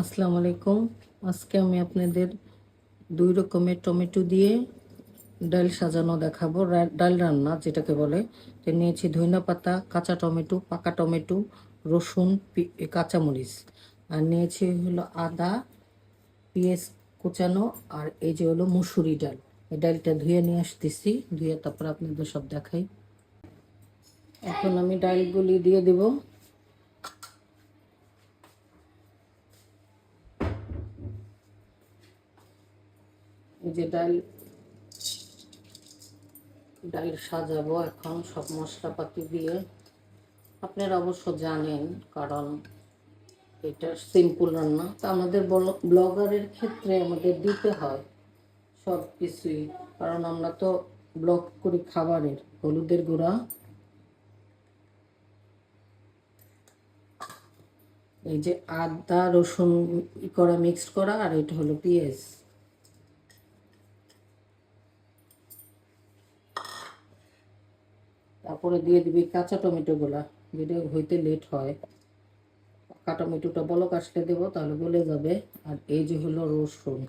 আসসালামু আলাইকুম। আজকে আমি আপনাদের দুই রকমের টমেটো দিয়ে ডাল সাজানো দেখাবো। ডাল রান্না যেটাকে বলে। নিয়েছি ধইনা পাতা, কাঁচা টমেটো, পাকা টমেটো, রসুন কাঁচামরিচ। আর নিয়েছি হলো আদা, পেঁয়াজ কুচানো, আর এই যে হলো মুসুরি ডাল। এই ডালটা ধুয়ে নিয়ে আসতেছি। ধুয়ে তারপর আপনাদের সব দেখাই। এখন আমি ডালগুলি দিয়ে দেবো। যে ডাল ডাল সাজাবো এখন সব মশলাপাতি দিয়ে। আপনারা অবশ্য জানেন, কারণ এটা সিম্পল রান্না। তা আমাদের বল- ব্লগারের ক্ষেত্রে আমাদের দিতে হয় সব কিছুই, কারণ আমরা তো ব্লগ করি খাবারের, হলুদের গুঁড়া। এই যে আদা, রসুন করা মিক্সড করা, আর এটা হলো পেঁয়াজ। তারপরে দিয়ে দিবি কাঁচা টমেটোগুলা যেটা হইতে লেট হয়। পাকা টমেটোটা বলক আসলে দেবো, তাহলে গলে যাবে। আর এই যে হলো রসুন।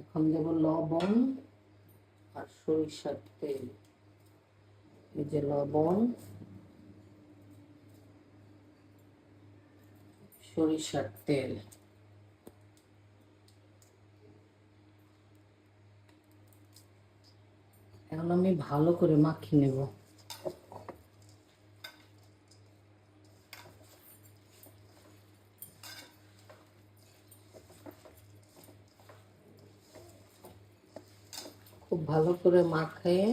এখন দেবো লবণ আর সরিষার তেল। এই যে লবণ, সরিষার তেল। এখন আমি ভালো করে মাখিয়ে নেব। খুব ভালো করে মাখিয়ে,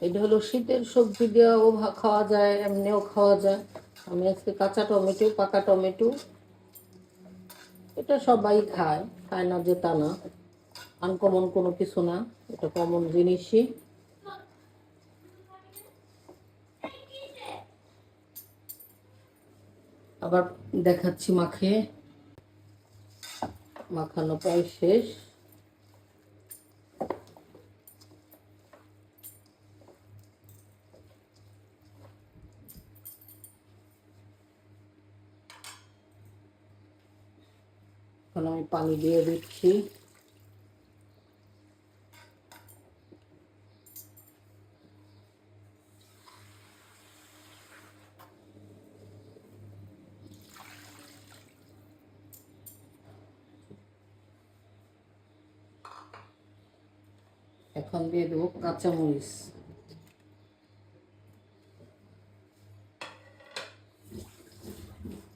এটা হলো শীতের সবজি দিয়েও খাওয়া যায়, এমনিও খাওয়া যায়। আমি আজকে কাঁচা টমেটো, পাকা টমেটো, এটা সবাই খায় খায় না যে তা না। আনকমন কোনো কিছু না, এটা কমন জিনিসই। আবার দেখাচ্ছি মাখে। মাখানো প্রায় শেষ। এখন আমি পানি দিয়ে দিচ্ছি। এখন দিয়ে দেবো কাঁচামরিচ।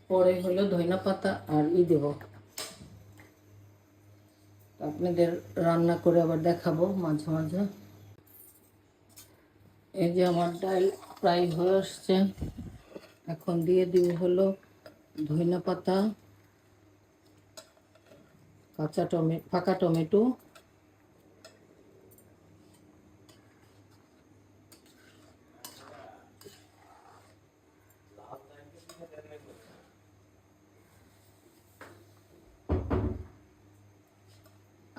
পরে হলো ধইনা পাতা আর ই দেব। আপনাদের রান্না করে আবার দেখাবো মাঝে মাঝে। এই যে আমার ডাল প্রায় হয়ে আসছে। এখন দিয়ে দিব হলো ধইনা পাতা, কাঁচা টমে ফাঁকা টমেটো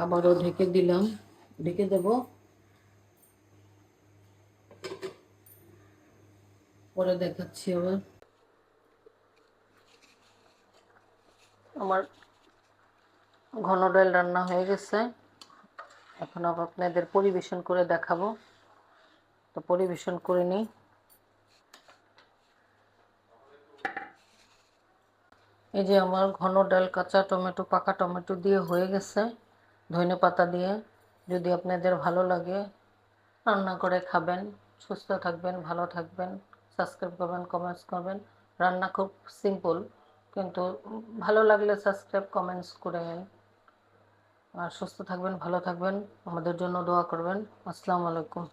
আবারও ঢেকে দিলাম। ঢেকে দেব। পরে দেখাচ্ছি আবার। আমার ঘন ডাল রান্না হয়ে গেছে। এখন আপনাদের পরিবেশন করে দেখাবো। তো পরিবেশন করে নিই। এই যে আমার ঘন ডাল, কাঁচা টমেটো, পাকা টমেটো দিয়ে হয়ে গেছে। ধনে পাতা দিয়ে যদি আপনাদের ভালো লাগে, রান্না করে খাবেন, সুস্থ থাকবেন, ভালো থাকবেন সাবস্ক্রাইব করবেন কমেন্টস করবেন। রান্না খুব সিম্পল কিন্তু ভালো লাগলে সাবস্ক্রাইব কমেন্টস করে আর সুস্থ থাকবেন, ভালো থাকবেন, আমাদের জন্য দোয়া করবেন। আসসালামু আলাইকুম।